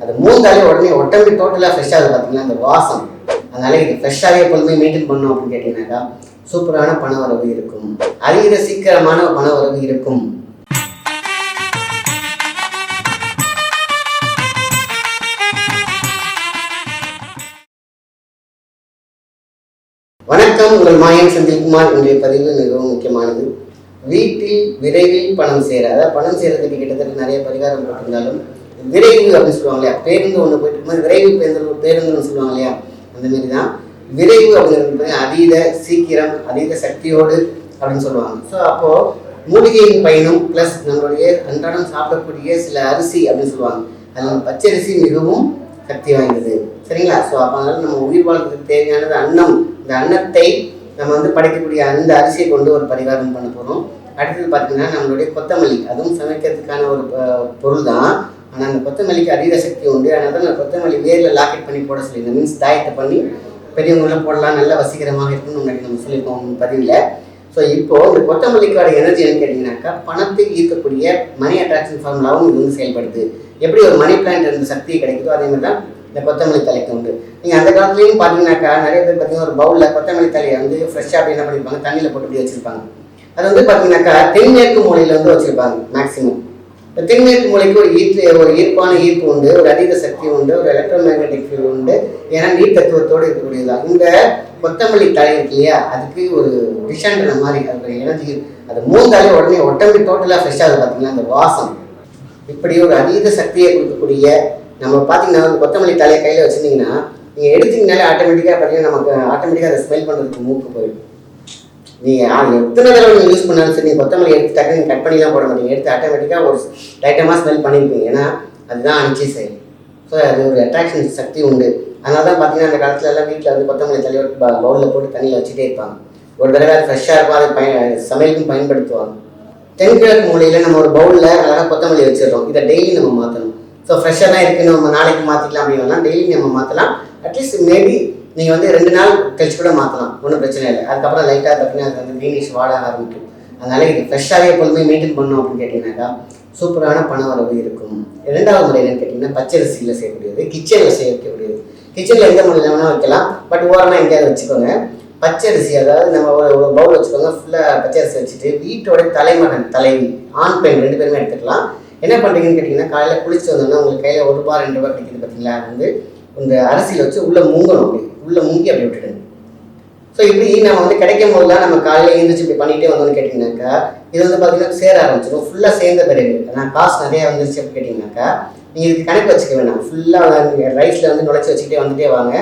அது மூந்தாலே உடனே உடம்பு டோட்டலாக ஃப்ரெஷ்ஷாக பார்த்தீங்கன்னா அந்த வாசம். அதனால இது ஃப்ரெஷ்ஷாகவே எப்பொழுதுமே மெயின்டைன் பண்ணணும் அப்படின்னு கேட்டிங்கன்னாக்கா சூப்பரான பண வரவு இருக்கும். அதிக சீக்கிரமான பண வரவு இருக்கும். வணக்கம் உங்கள் மாயம் செந்தில்குமார். இன்றைய பதிவு மிகவும் முக்கியமானது. வீட்டில் விரைவில் பணம் சேர அதாவது பணம் சேரதுக்கு கிட்டத்தட்ட நிறைய பரிகாரம் போட்டிருந்தாலும் விரைவு அப்படின்னு சொல்லுவாங்க இல்லையா பேருந்து ஒன்று போயிட்டு இருக்கும்போது விரைவு பேருந்து பேருந்துன்னு சொல்லுவாங்க இல்லையா அந்த மாதிரி தான் விரைவு அப்படிங்கிறது அதீத சீக்கிரம் அதீத சக்தியோடு அப்படின்னு சொல்லுவாங்க. ஸோ அப்போது மூலிகையின் பயனும் ப்ளஸ் நம்மளுடைய அன்றாடம் சாப்பிடக்கூடிய சில அரிசி அப்படின்னு சொல்லுவாங்க. அதில் பச்சரிசி மிகவும் சக்தி வாய்ந்தது. சரிங்களா? ஸோ அப்போ அதனால் நம்ம உயிர் வாழ்றதுக்கு தேவையானது அன்னம். இந்த அன்னத்தை நம்ம வந்து படைக்கக்கூடிய அந்த அரிசியை கொண்டு ஒரு பரிகாரம் பண்ண போகிறோம் அடுத்தது பார்த்தீங்கன்னா நம்மளுடைய கொத்தமல்லி. அதுவும் சமைக்கிறதுக்கான ஒரு பொருள் தான் ஆனால் அந்த கொத்தமல்லிக்கு அதீத சக்தி உண்டு. அதனால தான் நான் கொத்தமல்லி வேரில் லாக்கெட் பண்ணி போட சொல்லியிருந்தேன். மீன்ஸ் தாயத்தை பண்ணி பெரியவங்களாம் போடலாம் நல்ல வசீகரமாக இருக்குன்னு முன்னாடி நம்ம சொல்லியிருக்கோம் பதிவில். ஸோ இப்போ இந்த கொத்தமல்லிக்கோட எனர்ஜி என்னன்னு கேட்டிங்கனாக்கா பணத்தை ஈர்க்கக்கூடிய மணி அட்ராக்ஷன் ஃபார்முலாவும் இது வந்து செயல்படுது. எப்படி ஒரு மணி பிளான்ட் இருந்து சக்தி கிடைக்குதோ அதே மாதிரி தான் இந்த கொத்தமல்லி தலைக்கு உண்டு. நீங்கள் அந்த காலத்துலேயும் பார்த்தீங்கன்னாக்கா நிறைய பேர் பார்த்தீங்கன்னா ஒரு பவுலில் கொத்தமல்லி தலையை வந்து ஃப்ரெஷ்ஷாக அப்படி என்ன பண்ணியிருப்பாங்க தண்ணியில் போட்டு இப்படி வச்சுருப்பாங்க. அது வந்து பார்த்தீங்கன்னாக்கா தென்மேற்கு மூலையில் வந்து வச்சுருப்பாங்க மேக்ஸிமம் தென்மேற்கு மூளைக்கு ஒரு ஈர்ப்பு ஒரு ஈர்ப்பான ஈர்ப்பு உண்டு ஒரு அதீத சக்தி உண்டு ஒரு எலக்ட்ரோ மேக்னெட்டிக் ஃபீல்டு உண்டு. ஏன்னா நீர் தத்துவத்தோடு இருக்கக்கூடியதுதான். இந்த கொத்தமல்லி தலை இருக்கு இல்லையா? அதுக்கு ஒரு விஷன்ற மாதிரி அது எனர்ஜி அது மூந்தாலே உடனே ஒட்டம்பி டோட்டலாக ஃப்ரெஷ்ஷாக பார்த்தீங்கன்னா அந்த வாசம். இப்படி ஒரு அதீத சக்தியை கொடுக்கக்கூடிய நம்ம பார்த்தீங்கன்னா அந்த கொத்தமல்லி தலையை கையில் வச்சுருந்தீங்கன்னா நீங்கள் எடுத்தீங்கனாலே ஆட்டோமேட்டிக்காக பார்த்தீங்கன்னா நமக்கு ஆட்டோமேட்டிக்காக அதை ஸ்மெல் பண்ணுறதுக்கு மூக்கு போயிடும். நீங்கள் எத்தனை தடவை நீங்கள் யூஸ் பண்ணாலும் சரி நீங்கள் கொத்தமல்லி எடுத்து டக்குன்னு கட் பண்ணிலாம் போட மாட்டீங்க எடுத்து ஆட்டோமேட்டிக்காக ஒரு லைட்டமாக ஸ்மெல் பண்ணியிருப்பீங்க ஏன்னா அதுதான் அனுச்சி செயல் ஸோ அது ஒரு அட்ராக்ஷன் சக்தி உண்டு. அதனால தான் பார்த்தீங்கன்னா அந்த காலத்துல எல்லாம் வீட்டில் வந்து கொத்தமல்லி தலையை பவுலில் போட்டு தண்ணியில் வச்சுட்டே இருப்பாங்க. ஒரு தடவை அது ஃப்ரெஷ்ஷாக இருக்கும். அதை பயன் சமையலுக்கும் பயன்படுத்துவாங்க. தென்கிழக்கு மூலையில் நம்ம ஒரு பவுலில் அழகாக கொத்தமல்லி வச்சிடறோம். இதை டெய்லி நம்ம மாற்றணும் ஸோ ஃப்ரெஷ்ஷாக தான் இருக்குது நம்ம நாளைக்கு மாற்றிக்கலாம் அப்படின்னா டெய்லி நம்ம மாற்றலாம் அட்லீஸ்ட் மேபி நீங்கள் வந்து ரெண்டு நாள் கழிச்சு கூட மாற்றலாம் ஒன்றும் பிரச்சனை இல்லை. அதுக்கப்புறம் லைட்டாக பார்த்தீங்கன்னா அது வந்து க்ரீனிஷ் வாட ஆரம்பிக்கும். அதனால இது ஃப்ரெஷ்ஷாகவே எப்பொழுதுமே மெயின்டைன் பண்ணணும் அப்படின்னு கேட்டிங்கன்னாக்கா சூப்பரான பண வரவு இருக்கும். இரண்டாவது முறை என்னன்னு கேட்டிங்கன்னா பச்சரிசியில் செய்யக்கூடியது கிச்சனில் செய்யக்கூடியது. கிச்சனில் எந்த முறையில் வேணால் வைக்கலாம். பட் ஓரமாக எங்கேயாவது வச்சுக்கோங்க. பச்சரிசி அதாவது நம்ம ஒரு ஒரு பவுல் வச்சுக்கோங்க. ஃபுல்லாக பச்சரிசி வச்சுட்டு வீட்டோட தலைமகன் தலைவி ஆண் பெண் ரெண்டு பேருமே எடுத்துக்கலாம். என்ன பண்ணுறீங்கன்னு கேட்டிங்கன்னா காலையில் குளிச்சு வந்தோம்னா உங்களுக்கு கையில் ஒரு ரூபா ரெண்டு ரூபா கிடைக்கிது பார்த்தீங்களா அது வந்து இந்த அரிசியில் வச்சு உள்ளே மூங்கணும் அப்படி. உள்ளே மூங்கி அப்படி விட்டுடுங்க ஸோ இப்படி நம்ம வந்து கிடைக்கும் போதெல்லாம் நம்ம காலையில் எழுந்திரிச்சு இப்படி பண்ணிகிட்டே வந்தோம்னு கேட்டிங்கனாக்கா இது வந்து பார்த்தீங்கன்னா சேர ஆரம்பிச்சிடும் ஃபுல்லாக சேர்ந்த பிறகு. ஆனால் காசு நிறைய வந்துருச்சு அப்படின்னு கேட்டிங்கனாக்கா நீங்கள் இதுக்கு கணக்கு வச்சுக்க வேணாம். ஃபுல்லாக நீங்கள் ரைஸில் வந்து நுழைச்சி வச்சுக்கிட்டே வந்துட்டே வாங்க.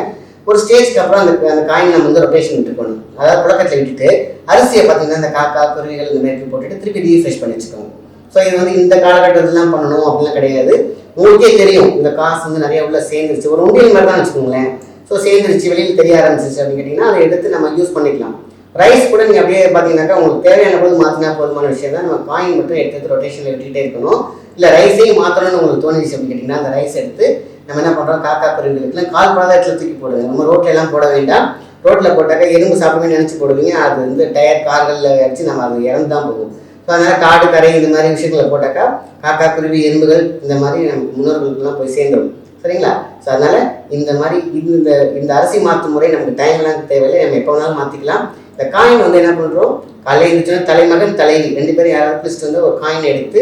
ஒரு ஸ்டேஜ்க்கு அப்புறம் அந்த அந்த காயின் நம்ம வந்து ரொட்டேஷன் விட்டுக்கணும். அதாவது புழக்கத்தில் விட்டுட்டு அரிசியை பார்த்தீங்கன்னா இந்த காக்கா குருவிகள் இந்த மாதிரி போட்டுட்டு திருப்பி ரீஃப்ரெஷ் பண்ணி வச்சுக்கோங்க ஸோ இது வந்து இந்த காலகட்டத்திலாம் பண்ணணும் அப்படிலாம் கிடையாது. உங்களுக்கே தெரியும் இந்த காசு வந்து நிறைய உள்ள சேர்ந்துருச்சு. ஒரு உண்டியல் மாதிரி தான் வச்சுக்கோங்களேன். ஸோ சேர்ந்துருச்சு வெளியில் தெரிய ஆரம்பிச்சிச்சு அப்படின்னு கேட்டிங்கன்னா அதை எடுத்து நம்ம யூஸ் பண்ணிக்கலாம். ரைஸ் கூட நீங்கள் அப்படியே பார்த்தீங்கன்னாக்கா உங்களுக்கு தேவையான போது மாற்றினா போதுமான விஷயம் தான் நம்ம காயின் மட்டும் எடுத்து ரொட்டேஷனில் விட்டுக்கிட்டே இருக்கணும். இல்லை ரைஸையும் மாற்றணும்னு உங்களுக்கு தோணுச்சு அப்படின்னு கேட்டிங்கன்னா அந்த ரைஸ் எடுத்து நம்ம என்ன பண்ணுறோம் காக்கா குருவிகளுக்குலாம் கால் பதார்த்தத்தில் தூக்கி போடுங்க. நம்ம ரோட்ல எல்லாம் போட வேண்டாம். ரோட்டில் போட்டாக்கா எறும்பு சாப்பிடுமே நினச்சி போடுவீங்க. அது வந்து டயர் கார்களில் வச்சு நம்ம அது இறந்து தான் போகும். ஸோ அதனால் காடு கரை இந்த மாதிரி விஷயங்களை போட்டாக்கா காக்கா குருவி எறும்புகள் இந்த மாதிரி நமக்கு முன்னோர்களுக்கெல்லாம் போய் சேர்ந்துடும். சரிங்களா? ஸோ அதனால் இந்த மாதிரி இந்த இந்த அரிசி மாற்றும் முறை நமக்கு டைம்லாம் தேவையில்லை. நம்ம எப்போ வேணாலும் மாற்றிக்கலாம் இந்த காயின் வந்து என்ன பண்ணுறோம் காலையில் இருந்துச்சுன்னா தலைமகன் தலைவி ரெண்டு பேரும் யாராவது பிடிச்சிட்டு வந்து ஒரு காயின் எடுத்து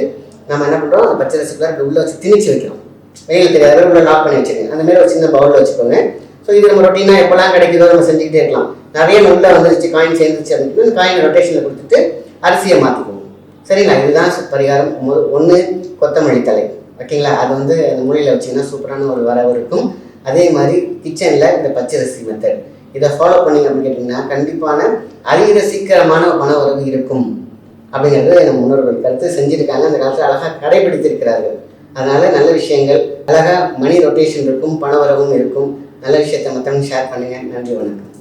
நம்ம என்ன பண்ணுறோம் அந்த பச்சை ரசிக்குள்ள உள்ளே வச்சு திணிச்சு வைக்கிறோம். வெயில் தெரியாத உள்ள லாக் பண்ணி வச்சுக்கோங்க. அந்த மாதிரி ஒரு சின்ன பவுலில் வச்சுக்கோங்க. ஸோ இது நம்ம ரொட்டீனாக எப்போல்லாம் கிடைக்குதோ நம்ம செஞ்சுக்கிட்டே இருக்கலாம். நிறைய உள்ளே வந்துருச்சு காயின் சேர்ந்துச்சு அப்படின்னு காயின் காயினை ரொட்டேஷனில் கொடுத்துட்டு அரிசியை மாற்றிக்கணும் சரிங்களா? இதுதான் பரிகாரம். ஒன்று கொத்தமல்லி தலை ஓகேங்களா? அது வந்து அந்த மூலையில் வச்சிங்கன்னா சூப்பரான ஒரு வரவு இருக்கும். அதே மாதிரி கிச்சனில் இந்த பச்சரிசி மெத்தட் இதை ஃபாலோ பண்ணீங்க அப்படின்னு கேட்டிங்கன்னா கண்டிப்பான அதிக சீக்கிரமான பண உறவு இருக்கும். அப்படிங்கிறது நம்ம முன்னோர்கள் கருத்து செஞ்சுருக்காங்க. அந்த காலத்தில் அழகாக கடைபிடித்திருக்கிறார்கள். அதனால் நல்ல விஷயங்கள் அழகாக மணி ரொட்டேஷன் இருக்கும் பண வரவும் இருக்கும். நல்ல விஷயத்தை மற்றவங்க ஷேர் பண்ணுங்கள் நன்றி வணக்கம்.